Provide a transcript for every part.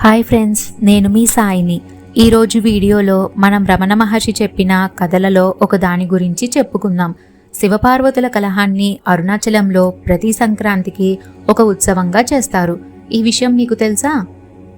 Hi friends నేను మీ సాయిని. ఈరోజు వీడియోలో మనం రమణ మహర్షి చెప్పిన కథలలో ఒక దాని గురించి చెప్పుకుందాం. శివపార్వతుల కలహాన్ని అరుణాచలంలో ప్రతి సంక్రాంతికి ఒక ఉత్సవంగా చేస్తారు. ఈ విషయం మీకు తెలుసా?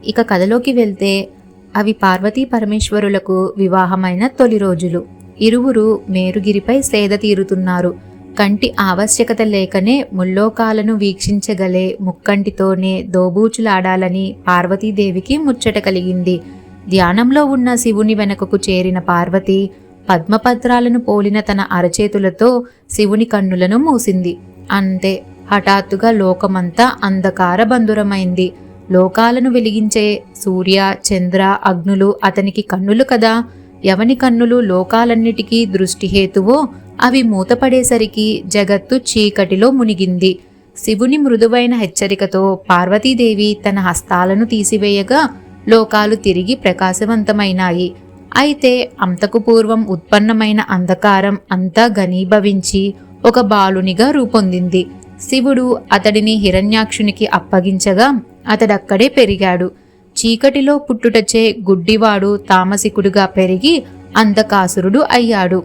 ఇక కథలోకి వెళ్తే అవి పార్వతీ పరమేశ్వరులకు వివాహమైన తొలి రోజులు. ఇరువురు మేరుగిరిపై సేద తీరుతున్నారు. కంటి ఆవశ్యకత లేకనే ముల్లోకాలను వీక్షించగలే ముక్కంటితోనే దోబూచులాడాలని పార్వతీదేవికి ముచ్చట కలిగింది. ధ్యానంలో ఉన్న శివుని వెనకకు చేరిన పార్వతి పద్మపత్రాలను పోలిన తన అరచేతులతో శివుని కన్నులను మూసింది. అంతే హఠాత్తుగా లోకమంతా అంధకార బంధురమైంది. లోకాలను వెలిగించే సూర్య చంద్ర అగ్నులు అతనికి కన్నులు కదా. ఎవని కన్నులు లోకాలన్నిటికీ దృష్టిహేతువో అవి మూతపడేసరికి జగత్తు చీకటిలో మునిగింది. శివుని మృదువైన హెచ్చరికతో పార్వతీదేవి తన హస్తాలను తీసివేయగా లోకాలు తిరిగి ప్రకాశవంతమైనాయి. అయితే అంతకు పూర్వం ఉత్పన్నమైన అంధకారం అంతా ఘనీభవించి ఒక బాలునిగా రూపొందింది. శివుడు అతడిని హిరణ్యాక్షునికి అప్పగించగా అతడక్కడే పెరిగాడు. చీకటిలో పుట్టుటచే గుడ్డివాడు తామసికుడుగా పెరిగి అంధకాసురుడు అయ్యాడు.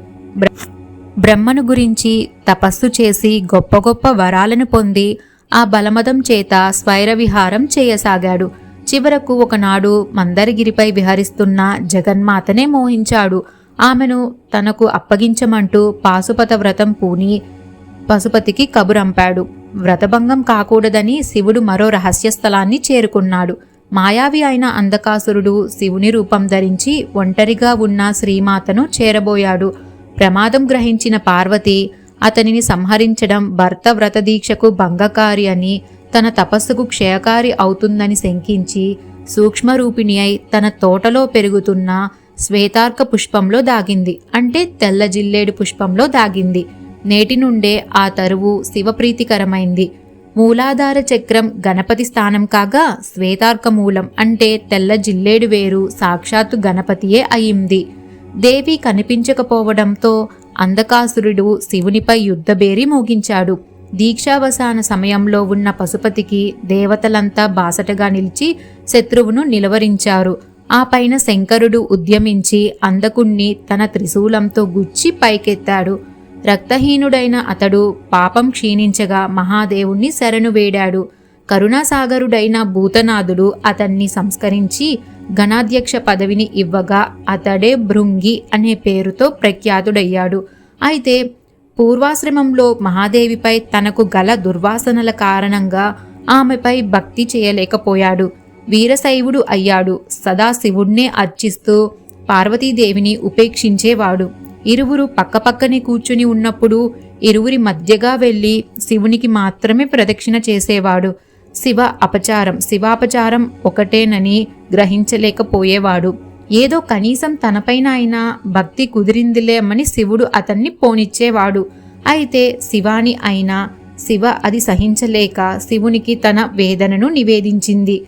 బ్రహ్మను గురించి తపస్సు చేసి గొప్ప గొప్ప వరాలను పొంది ఆ బలమదం చేత స్వైర విహారం చేయసాగాడు. చివరకు ఒకనాడు మందరగిరిపై విహరిస్తున్న జగన్మాతనే మోహించాడు. ఆమెను తనకు అప్పగించమంటూ పాశుపత వ్రతం పూని పశుపతికి కబురంపాడు. వ్రతభంగం కాకూడదని శివుడు మరో రహస్య స్థలాన్ని చేరుకున్నాడు. మాయావి అయిన అంధకాసురుడు శివుని రూపం ధరించి ఒంటరిగా ఉన్న శ్రీమాతను చేరబోయాడు. ప్రమాదం గ్రహించిన పార్వతి అతనిని సంహరించడం భర్త వ్రతదీక్షకు భంగకారి అని తన తపస్సుకు క్షయకారి అవుతుందని శంకించి సూక్ష్మరూపిణి అయి తన తోటలో పెరుగుతున్న శ్వేతార్క పుష్పంలో దాగింది. అంటే తెల్ల జిల్లేడు పుష్పంలో దాగింది. నేటి నుండే ఆ తరువు శివప్రీతికరమైంది. మూలాధార చక్రం గణపతి స్థానం కాగా శ్వేతార్క మూలం అంటే తెల్ల జిల్లేడు వేరు సాక్షాత్తు గణపతియే అయింది. దేవి కనిపించకపోవడంతో అంధకాసురుడు శివునిపై యుద్ధబేరి మోగించాడు. దీక్షావసాన సమయంలో ఉన్న పశుపతికి దేవతలంతా బాసటగా నిలిచి శత్రువును నిలవరించారు. ఆ పైన శంకరుడు ఉద్యమించి అందకుణ్ణి తన త్రిశూలంతో గుచ్చి పైకెత్తాడు. రక్తహీనుడైన అతడు పాపం క్షీణించగా మహాదేవుణ్ణి శరణు వేడాడు. కరుణాసాగరుడైన భూతనాథుడు అతన్ని సంస్కరించి ఘనాధ్యక్ష పదవిని ఇవ్వగా అతడే భృంగి అనే పేరుతో ప్రఖ్యాతుడయ్యాడు. అయితే పూర్వాశ్రమంలో మహాదేవిపై తనకు గల దుర్వాసనల కారణంగా ఆమెపై భక్తి చేయలేకపోయాడు. వీరశైవుడు అయ్యాడు. సదాశివుణ్ణే అర్చిస్తూ పార్వతీదేవిని ఉపేక్షించేవాడు. ఇరువురు పక్కపక్కనే కూర్చుని ఉన్నప్పుడు ఇరువురి మధ్యగా వెళ్ళి శివునికి మాత్రమే ప్రదక్షిణ చేసేవాడు. శివ అపచారం. శివాపచారం ఒకటేనని గ్రహించలేకపోయేవాడు. ఏదో కనీసం తనపైన అయినా భక్తి కుదిరిందిలేమని శివుడు అతన్ని పోనిచ్చేవాడు. అయితే శివాని అయినా శివ అది సహించలేక శివునికి తన వేదనను నివేదించింది.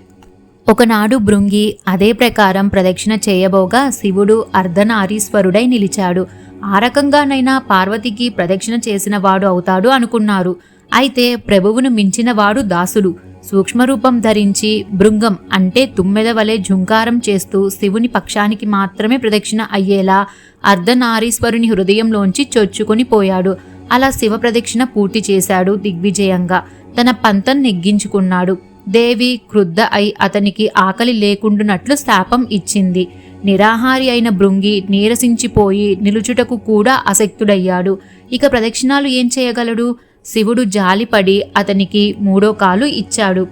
ఒకనాడు భృంగి అదే ప్రకారం ప్రదక్షిణ చేయబోగా శివుడు అర్ధనారీశ్వరుడై నిలిచాడు. ఆ రకంగానైనా పార్వతికి ప్రదక్షిణ చేసిన వాడు అవుతాడు అనుకున్నారు. అయితే ప్రభువును మించినవాడు దాసుడు. సూక్ష్మరూపం ధరించి భృంగం అంటే తుమ్మెద వలె ఝుంకారం చేస్తూ శివుని పక్షానికి మాత్రమే ప్రదక్షిణ అయ్యేలా అర్ధనారీశ్వరుని హృదయంలోంచి చొచ్చుకొని పోయాడు. అలా శివ ప్రదక్షిణ పూర్తి చేశాడు దిగ్విజయంగా. తన పంతం నెగ్గించుకున్నాడు. దేవి క్రుద్ధ అయి అతనికి ఆకలి లేకుండునట్లు శాపం ఇచ్చింది. నిరాహారి అయిన భృంగి నీరసించిపోయి నిలుచుటకు కూడా అసక్తుడయ్యాడు. ఇక ప్రదక్షిణాలు ఏం చేయగలడు? శివుడు జాలిపడి అతనికి మూడో కాలు ఇచ్చాడు.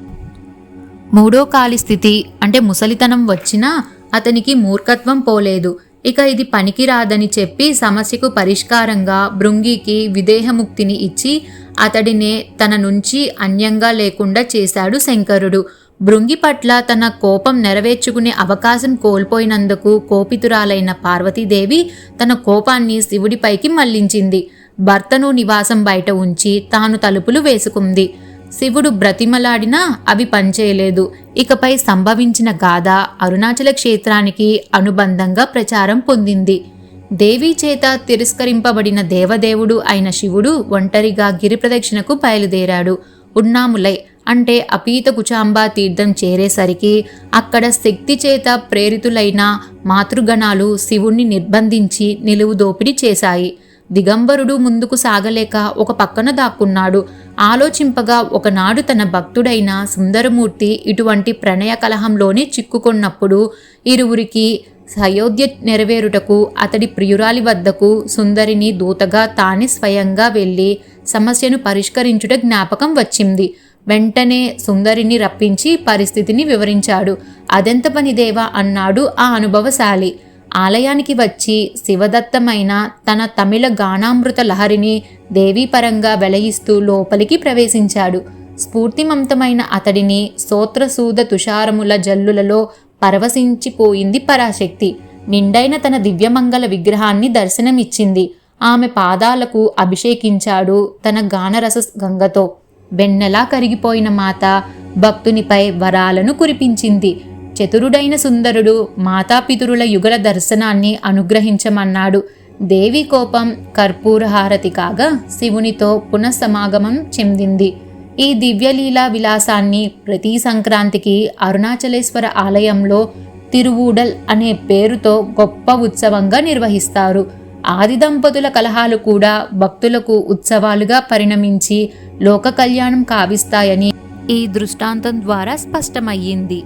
మూడో కాలి స్థితి అంటే ముసలితనం వచ్చినా అతనికి మూర్ఖత్వం పోలేదు. ఇక ఇది పనికిరాదని చెప్పి సమస్యకు పరిష్కారంగా భృంగికి విదేహముక్తిని ఇచ్చి అతడినే తన నుంచి అన్యంగా లేకుండా చేశాడు శంకరుడు. భృంగి పట్ల తన కోపం నెరవేర్చుకునే అవకాశం కోల్పోయినందుకు కోపితురాలైన పార్వతీదేవి తన కోపాన్ని శివుడిపైకి మళ్ళించింది. భర్తను నివాసం బయట ఉంచి తాను తలుపులు వేసుకుంది. శివుడు బ్రతిమలాడినా అవి పనిచేయలేదు. ఇకపై సంభవించిన గాథ అరుణాచల క్షేత్రానికి అనుబంధంగా ప్రచారం పొందింది. దేవీ చేత తిరస్కరింపబడిన దేవదేవుడు అయిన శివుడు ఒంటరిగా గిరి ప్రదక్షిణకు బయలుదేరాడు. ఉన్నాములై అంటే అపీత కుచాంబా తీర్థం చేరేసరికి అక్కడ శక్తి చేత ప్రేరితులైన మాతృగణాలు శివుణ్ణి నిర్బంధించి నిలువు దోపిడీ చేశాయి. దిగంబరుడు ముందుకు సాగలేక ఒక పక్కన దాక్కున్నాడు. ఆలోచింపగా ఒకనాడు తన భక్తుడైన సుందరమూర్తి ఇటువంటి ప్రణయ కలహంలోనే చిక్కుకున్నప్పుడు ఇరువురికి సయోధ్య నెరవేరుటకు అతడి ప్రియురాలి వద్దకు సుందరిని దూతగా తానే స్వయంగా వెళ్ళి సమస్యను పరిష్కరించుట జ్ఞాపకం వచ్చింది. వెంటనే సుందరిని రప్పించి పరిస్థితిని వివరించాడు. అదెంత పని దేవా అన్నాడు ఆ అనుభవశాలి. ఆలయానికి వచ్చి శివదత్తమైన తన తమిళ గానామృత లహరిని దేవీపరంగా వెలయిస్తూ లోపలికి ప్రవేశించాడు. స్ఫూర్తిమంతమైన అతడిని సోత్రసూద తుషారముల జల్లులలో పరవశించిపోయింది పరాశక్తి. నిండైన తన దివ్యమంగళ విగ్రహాన్ని దర్శనమిచ్చింది. ఆమె పాదాలకు అభిషేకించాడు తన గానరస గంగతో. వెన్నెలా కరిగిపోయిన మాత భక్తునిపై వరాలను కురిపించింది. చతురుడైన సుందరుడు మాతాపితురుల యుగల దర్శనాన్ని అనుగ్రహించమన్నాడు. దేవి కోపం కర్పూరహారతి కాగా శివునితో పునఃసమాగమం చెందింది. ఈ దివ్యలీలా విలాసాన్ని ప్రతి సంక్రాంతికి అరుణాచలేశ్వర ఆలయంలో తిరువూడల్ అనే పేరుతో గొప్ప ఉత్సవంగా నిర్వహిస్తారు. ఆది దంపతుల కలహాలు కూడా భక్తులకు ఉత్సవాలుగా పరిణమించి లోక కళ్యాణం కావిస్తాయని ఈ దృష్టాంతం ద్వారా స్పష్టమయ్యింది.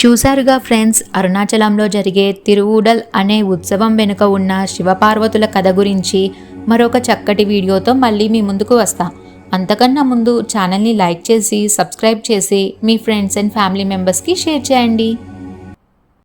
చూశారుగా ఫ్రెండ్స్ అరుణాచలంలో జరిగే తిరువుడల్ అనే ఉత్సవం వెనుక ఉన్న శివపార్వతుల కథ గురించి మరొక చక్కటి వీడియోతో మళ్ళీ మీ ముందుకు వస్తా. అంతకన్నా ముందు ఛానల్ని లైక్ చేసి సబ్స్క్రైబ్ చేసి మీ ఫ్రెండ్స్ అండ్ ఫ్యామిలీ మెంబర్స్కి షేర్ చేయండి.